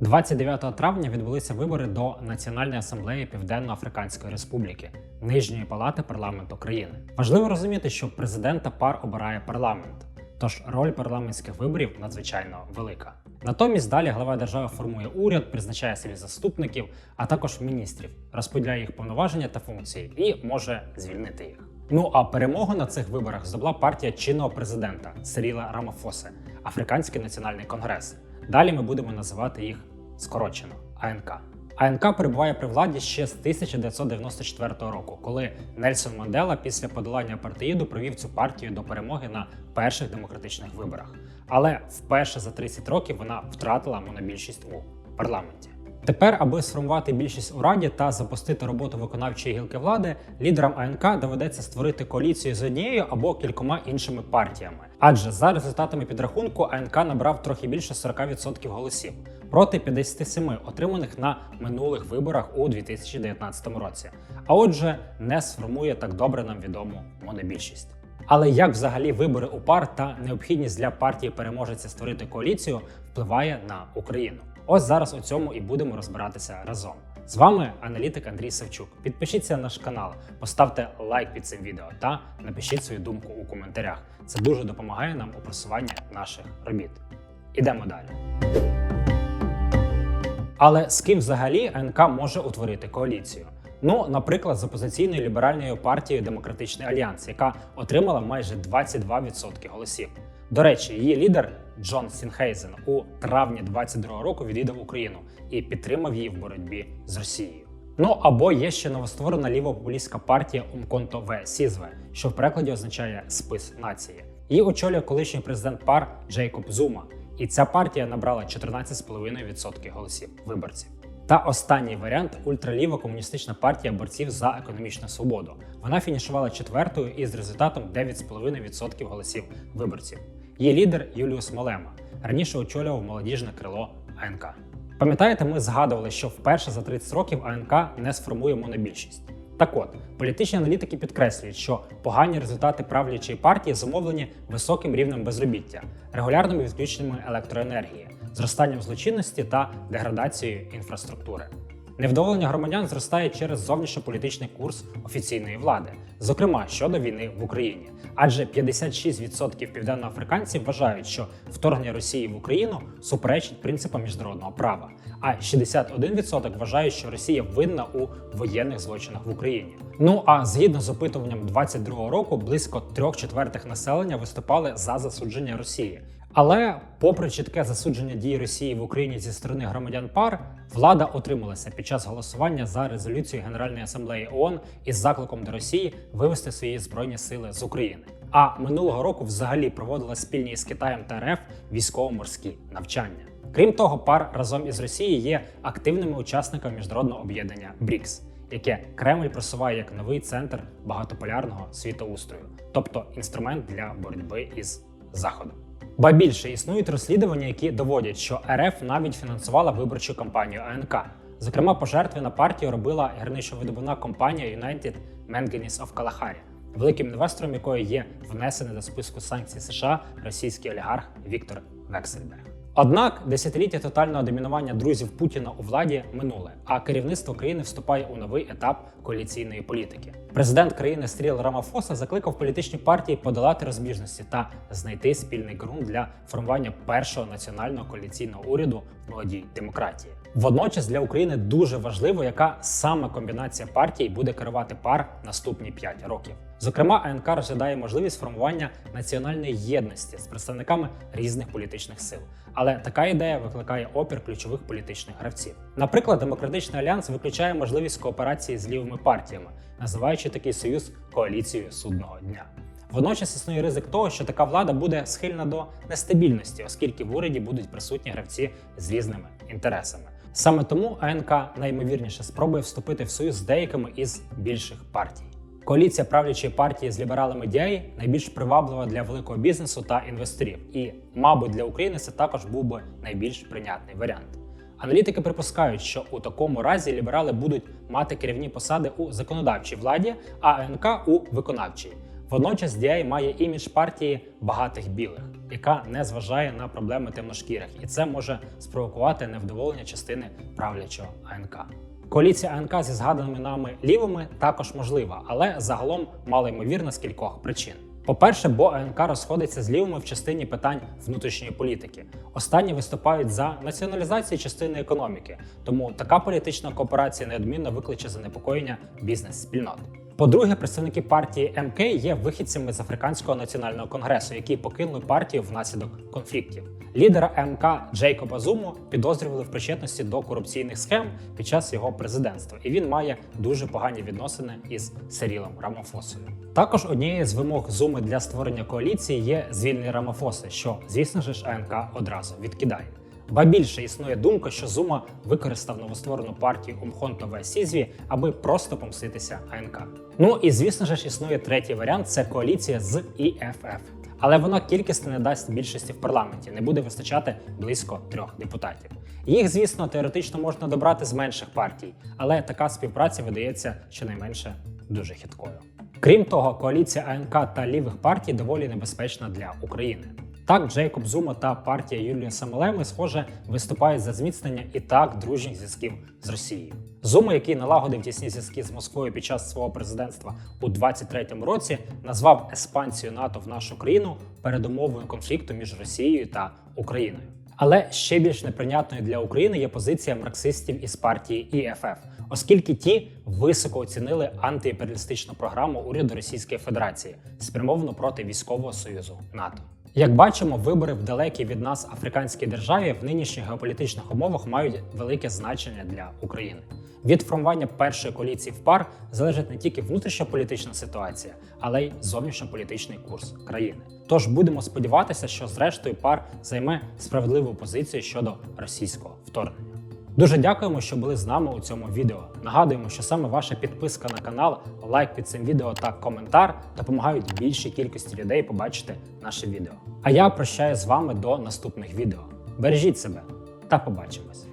29 травня відбулися вибори до Національної асамблеї Південно-Африканської Республіки, нижньої палати парламенту країни. Важливо розуміти, що президента пар обирає парламент, тож роль парламентських виборів надзвичайно велика. Натомість далі глава держави формує уряд, призначає собі заступників, а також міністрів, розподіляє їх повноваження та функції і може звільнити їх. Ну а перемогу на цих виборах здобула партія чинного президента Сиріла Рамафоси, Африканський національний конгрес. Далі ми будемо називати їх скорочено АНК. АНК перебуває при владі ще з 1994 року, коли Нельсон Мандела після подолання апартеїду провів цю партію до перемоги на перших демократичних виборах. Але вперше за 30 років вона втратила монобільшість у парламенті. Тепер, аби сформувати більшість у раді та запустити роботу виконавчої гілки влади, лідерам АНК доведеться створити коаліцію з однією або кількома іншими партіями. Адже за результатами підрахунку АНК набрав трохи більше 40% голосів проти 57 отриманих на минулих виборах у 2019 році. А отже, не сформує так добре нам відому монобільшість. Але як взагалі вибори у пар та необхідність для партії переможеця створити коаліцію впливає на Україну? Ось зараз у цьому і будемо розбиратися разом. З вами аналітик Андрій Савчук. Підпишіться на наш канал, поставте лайк під цим відео та напишіть свою думку у коментарях. Це дуже допомагає нам у просуванні наших робіт. Ідемо далі. Але з ким взагалі АНК може утворити коаліцію? Ну, наприклад, з опозиційною ліберальною партією Демократичний Альянс, яка отримала майже 22% голосів. До речі, її лідер Джон Сінхейзен у травні 22 року відвідав Україну і підтримав її в боротьбі з Росією. Ну або є ще новостворена лівопопулістська партія Умконто В Сізве, що в перекладі означає спис нації. Її очолює колишній президент пар Джейкоб Зума, і ця партія набрала 14,5% голосів виборців. Та останній варіант ультраліва комуністична партія борців за економічну свободу. Вона фінішувала четвертою із результатом 9,5% голосів виборців. Її лідер Юліус Малема раніше очолював молодіжне крило АНК. Пам'ятаєте, ми згадували, що вперше за 30 років АНК не сформує монобільшість. Так от, політичні аналітики підкреслюють, що погані результати правлячої партії зумовлені високим рівнем безробіття, регулярними відключеннями електроенергії, зростанням злочинності та деградацією інфраструктури. Невдоволення громадян зростає через зовнішньополітичний курс офіційної влади, зокрема щодо війни в Україні. Адже 56% південноафриканців вважають, що вторгнення Росії в Україну суперечить принципам міжнародного права, а 61% вважають, що Росія винна у воєнних злочинах в Україні. Ну а згідно з опитуванням 22 року, близько трьох четвертих населення виступали за засудження Росії. Але, попри чітке засудження дій Росії в Україні зі сторони громадян пар, влада отрималася під час голосування за резолюцію Генеральної асамблеї ООН із закликом до Росії вивести свої збройні сили з України. А минулого року взагалі проводила спільні з Китаєм та РФ військово-морські навчання. Крім того, пар разом із Росією є активними учасниками міжнародного об'єднання БРІКС, яке Кремль просуває як новий центр багатополярного світоустрою, тобто інструмент для боротьби із Заходом. Ба більше існують розслідування, які доводять, що РФ навіть фінансувала виборчу кампанію АНК. Зокрема, пожертви на партію робила гірничовидобувна компанія United Manganese of Kalahari, великим інвестором якої є внесений до списку санкцій США російський олігарх Віктор Вексельберг. Однак десятиліття тотального домінування друзів Путіна у владі минуле, а керівництво країни вступає у новий етап коаліційної політики. Президент країни Стріл Рамафоса закликав політичні партії подолати розбіжності та знайти спільний ґрунт для формування першого національного коаліційного уряду молодій демократії. Водночас для України дуже важливо, яка саме комбінація партій буде керувати пар наступні 5 років. Зокрема, АНК розглядає можливість формування національної єдності з представниками різних політичних сил. Але така ідея викликає опір ключових політичних гравців. Наприклад, демократичний альянс виключає можливість кооперації з лівими партіями, називаючи такий союз коаліцією судного дня. Водночас існує ризик того, що така влада буде схильна до нестабільності, оскільки в уряді будуть присутні гравці з різними інтересами. Саме тому АНК наймовірніше спробує вступити в союз з деякими із більших партій. Коаліція правлячої партії з лібералами DI найбільш приваблива для великого бізнесу та інвесторів, і, мабуть, для України це також був би найбільш прийнятний варіант. Аналітики припускають, що у такому разі ліберали будуть мати керівні посади у законодавчій владі, а АНК у виконавчій. Водночас DA має імідж партії багатих білих, яка не зважає на проблеми темношкірих, і це може спровокувати невдоволення частини правлячого АНК. Коаліція АНК зі згаданими нами лівими також можлива, але загалом малоймовірна з кількох причин. По-перше, бо АНК розходиться з лівими в частині питань внутрішньої політики. Останні виступають за націоналізацію частини економіки, тому така політична кооперація неодмінно викличе занепокоєння бізнес-спільнот. По-друге, представники партії МК є вихідцями з Африканського національного конгресу, які покинули партію внаслідок конфліктів. Лідера МК Джейкоба Зуму підозрювали в причетності до корупційних схем під час його президентства, і він має дуже погані відносини із Серілом Рамафосою. Також однією з вимог Зуми для створення коаліції є звільнення Рамафоси, що, звісно ж, АНК одразу відкидає. Ба більше існує думка, що Зума використав новостворену партію Умхонтове Сізві, аби просто помститися АНК. Ну і звісно ж існує третій варіант це коаліція з ІФФ. Але вона кількісно не дасть більшості в парламенті, не буде вистачати близько трьох депутатів. Їх, звісно, теоретично можна добрати з менших партій, але така співпраця видається щонайменше дуже хиткою. Крім того, коаліція АНК та лівих партій доволі небезпечна для України. Так, Джейкоб Зума та партія Юлія Самолеми, схоже, виступають за зміцнення і так дружніх зв'язків з Росією. Зума, який налагодив тісні зв'язки з Москвою під час свого президентства у 23-му році, назвав еспансію НАТО в нашу країну передумовою конфлікту між Росією та Україною. Але ще більш неприйнятною для України є позиція марксистів із партії ІФФ, оскільки ті високо оцінили антиімперіалістичну програму уряду Російської Федерації, спрямовану проти військового союзу НАТО. Як бачимо, вибори в далекій від нас африканській державі в нинішніх геополітичних умовах мають велике значення для України. Від формування першої коаліції в пар залежить не тільки внутрішньополітична ситуація, але й зовнішньополітичний курс країни. Тож будемо сподіватися, що зрештою пар займе справедливу позицію щодо російського вторгнення. Дуже дякуємо, що були з нами у цьому відео. Нагадуємо, що саме ваша підписка на канал, лайк під цим відео та коментар допомагають більшій кількості людей побачити наше відео. А я прощаюсь з вами до наступних відео. Бережіть себе та побачимось!